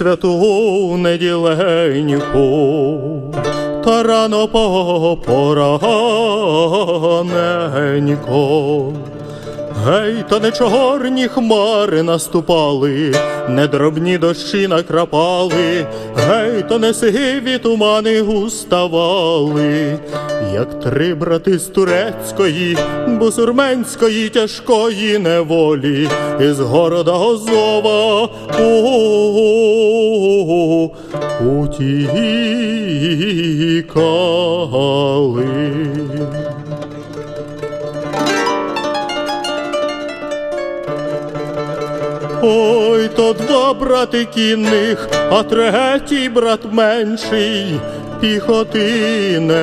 Святу неділеньку, та рано пораненько. Гей, та не чорні хмари наступали, не дробні дощі накрапали, гей, та не сиві тумани уставали, як три брати з турецької, бусурменської тяжкої неволі, із города Гозова утікали. Ой, то два брати кінних, а третій брат менший піхотинець.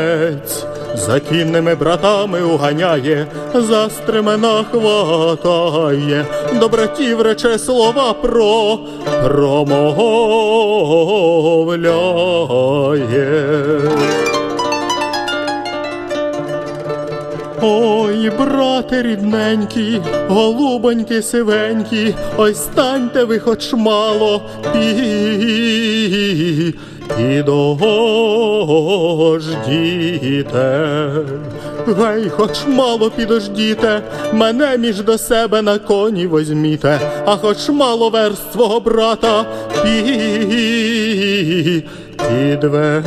За кінними братами уганяє, за стремена хватає, до братів рече слова про промовляє. Ой, брате рідненький, голубоньки сивенькі, ой станьте ви хоч мало пі. Підождіте, гей, хоч мало підождіте, мене між до себе на коні возьміте, а хоч мало верст свого брата пі. Підвезіте.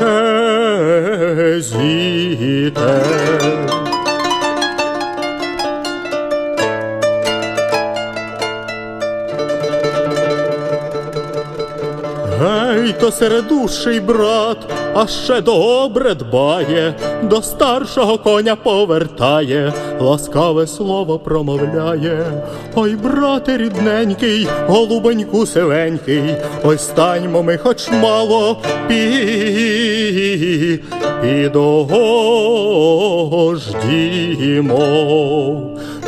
Гей, то середущий брат, а ще добре дбає, до старшого коня повертає, ласкаве слово промовляє. Ой, брате рідненький, голубоньку сивенький, ой станьмо ми хоч мало пі. Підождімо.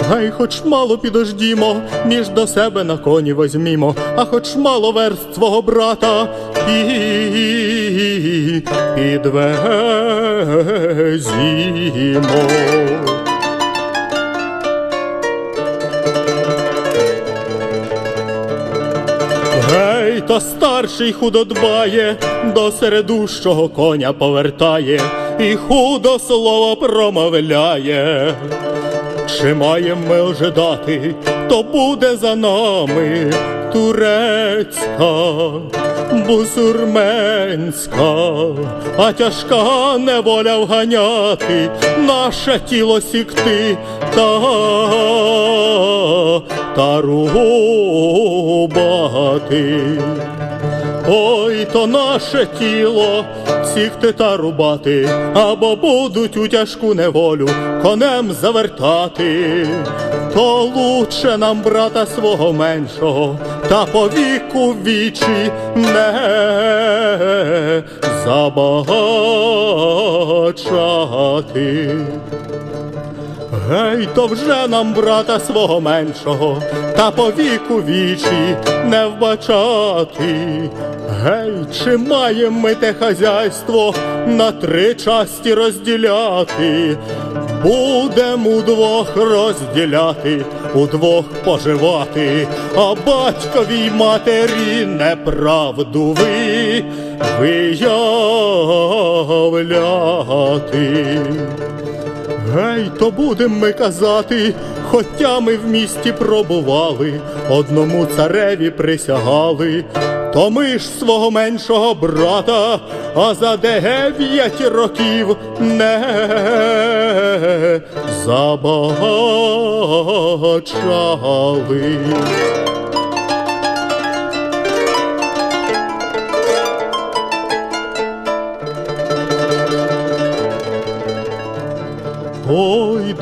Гай, хоч мало підождімо, між до себе на коні возьмімо, а хоч мало верст свого брата і підвезімо. Гей, то старший худо дбає, до середущого коня повертає, і худо слово промовляє. Чи маєм ми ожидати, то буде за нами турецька, бусурменська, а тяжка неволя вганяти, наше тіло сікти та, та рубати. Ой, то наше тіло сікти та рубати, або будуть у тяжку неволю конем завертати, то лучше нам брата свого меншого, та по віку вічі не забагачати. Гей, то вже нам брата свого меншого, та по віку вічі не вбачати. Гей, чи маєм ми те хазяйство на три часті розділяти? Будем удвох розділяти, удвох поживати, а батькові й матері неправду ви виявляти. Гей, то будем ми казати, хотя ми в місті пробували, одному цареві присягали, то ми ж свого меншого брата, а за дев'ять років не забагачали.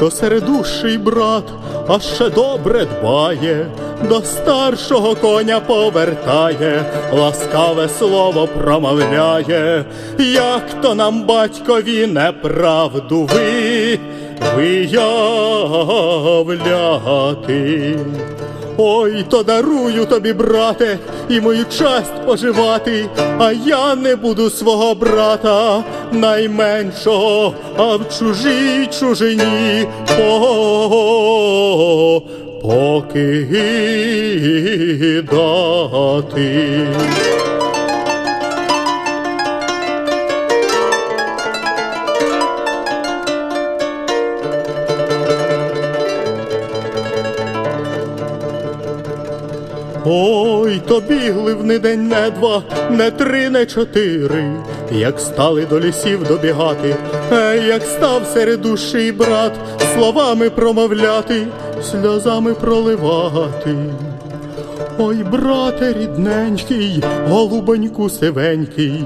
То середущий брат, а ще добре дбає, до старшого коня повертає, ласкаве слово промовляє, як то нам батькові неправду ви виявляти. Ой, то дарую тобі, брате, і мою честь поживати, а я не буду свого брата найменшого, а в чужій чужині покидати. Ой, то бігли в не день, не два, не три, не чотири, як стали до лісів добігати, як став серед душі брат, словами промовляти, сльозами проливати. Ой, брате рідненький, голубоньку сивенький,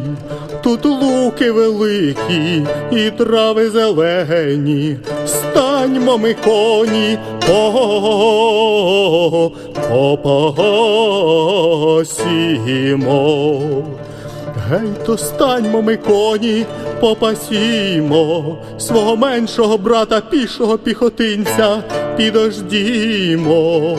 тут луки великі і трави зелені, станьмо ми коні по, попасімо. Гей, то станьмо ми коні, попасімо, свого меншого брата пішого піхотинця підождімо.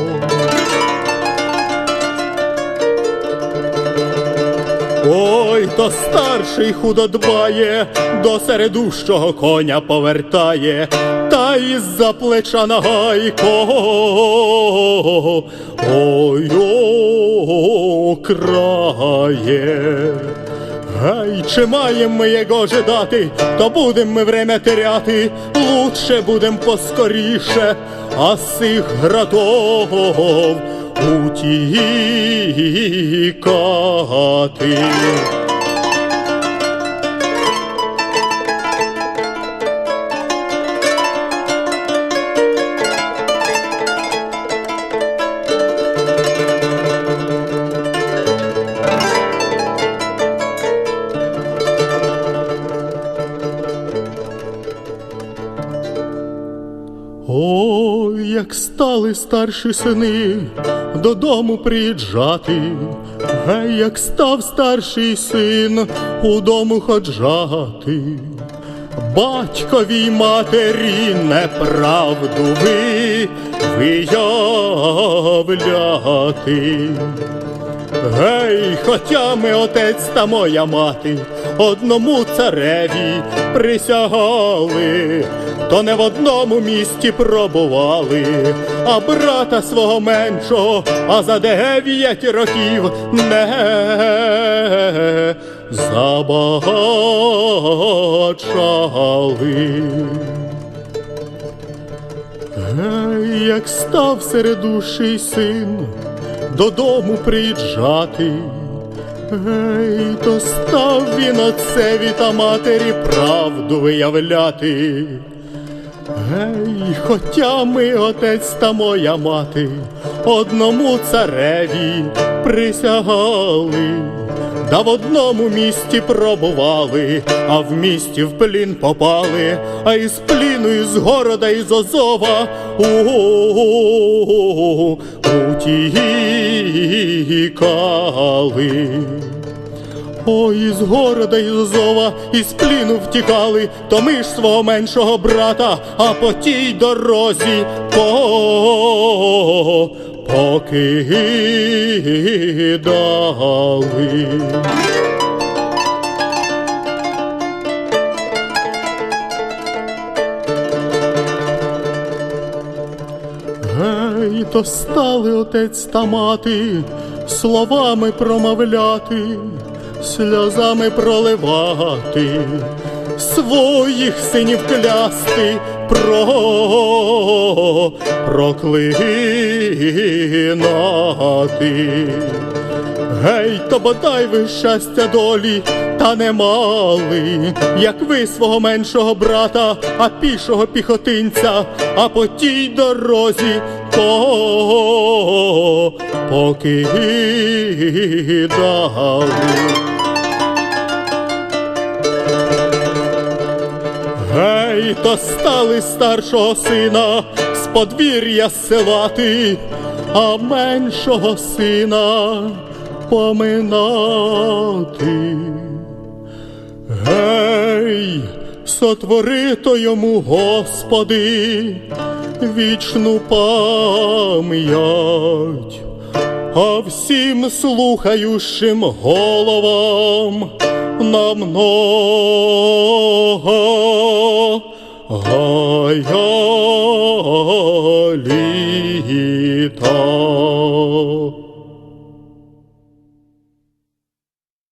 Ой, то старший худо дбає, до середущого коня повертає, із-за плеча нагайко. Ой, о, крає. Гай, чи маєм ми його жидати, то будем ми время теряти, лучше будем поскоріше, а з цих градов утікати. Як стали старші сини додому приїжджати, гей, як став старший син удому ходжати, батькові й матері неправду ви виявляти. Гей, хоча ми отець та моя мати одному цареві присягали, то не в одному місті пробували, а брата свого меншого, а за дев'ять років не забагачали. Гей, як став середущий син додому приїжджати, гей, то став він отцеві та матері правду виявляти. Гей, хоча ми отець та моя мати одному цареві присягали, да в одному місті пробували, а в місті в плін попали, а із пліну, із города, із Озова утікали. Ой, із города, із Озова, із пліну втікали, то ми ж свого меншого брата, а по тій дорозі по покидали. Гей, то стали отець та мати, словами промовляти, сльозами проливати, своїх синів клясти про проклинати. Гей, то бодай ви щастя долі, та не мали, як ви свого меншого брата, а пішого піхотинця, а по тій дорозі по покидали. Гей, то стали старшого сина з подвір'я силати, а меншого сина поминати. Гей, сотвори то йому, Господи, вічну пам'ять, а всім слухаючим головам на много літа.